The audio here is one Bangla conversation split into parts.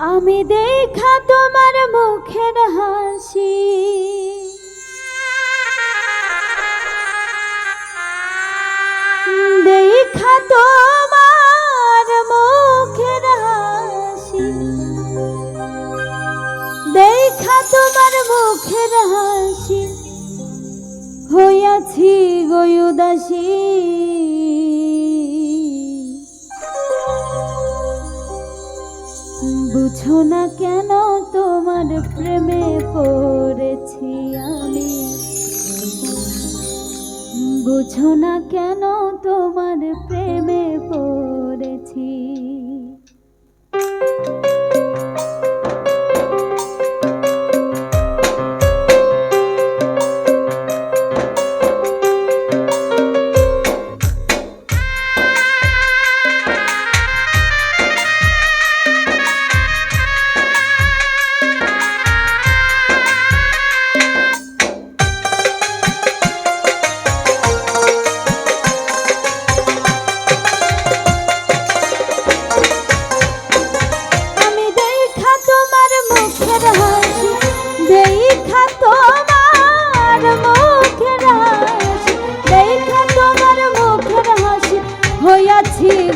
আমি দেখা তোমার মুখের হাসি। দেখা তোমার মুখের হাসি। দেখা তোমার মুখের হাসি। হইয়াছি গয়ুদাসী বুঝো না কেন তোমার প্রেমে পড়েছি আমি? বুঝো না কেন তোমার প্রেমে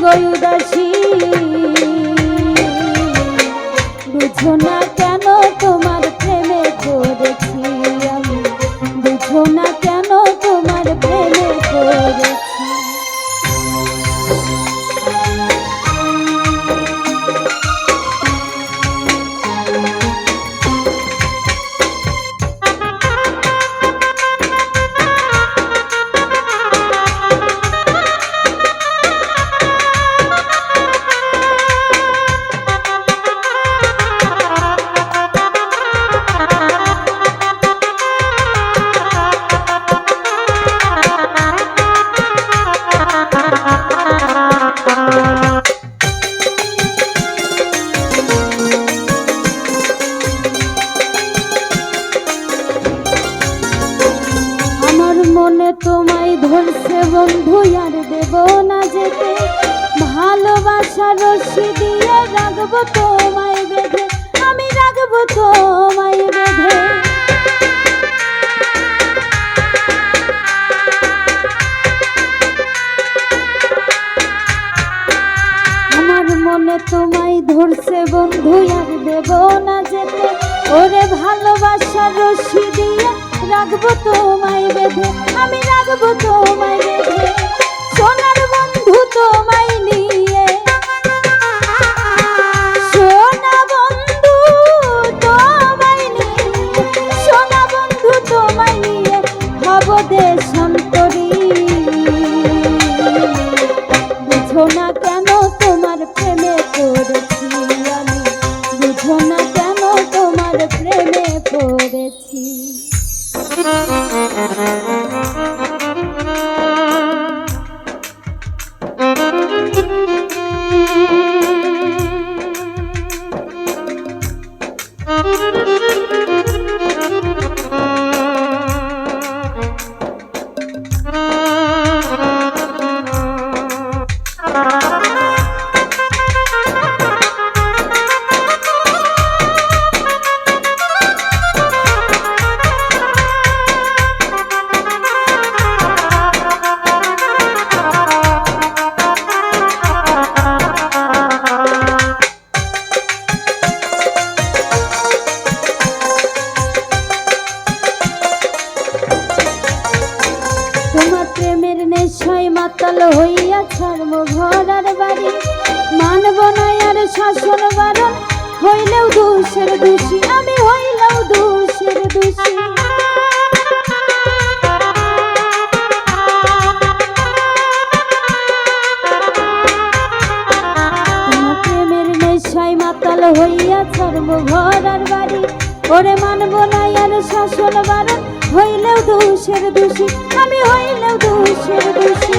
গয়ুদাসী বুঝো না মনে তোমায় ধরছে বন্ধু, আর দেব না যেতে। ভালোবাসার রশি দিয়ে রাখব তোমায় বেঁধে। আমি রাখব তোমায় বেঁধে। আমার মনে তোমায় ধরছে বন্ধু, আর দেব না যেতে। ওরে ভালোবাসার রশি দিয়ে রাখব তোমায় বেঁধে, আমি রাখব তোমায় বেঁধে। সোনার বন্ধু তোমায় নিয়ে, সোনা বন্ধু তোমায় নিয়ে, সোনা বন্ধু তোমায় তোমার প্রেমে পড়েছি আমি? বুঝো তোমার প্রেমে পড়েছি? তোমার ছাড়বো ঘর আর বাড়ি। মানব না আর শাসন বারণ হইলেও দোষের দোষী। আমি হইলেও দোষের দোষী। নেশায় মাতাল হইয়া ছাড়বো ঘর আর বাড়ি। ওরে মানব না আর শাসন বারণ হইলেও দোষের দোষী। আমি হইলেও দোষের দোষী।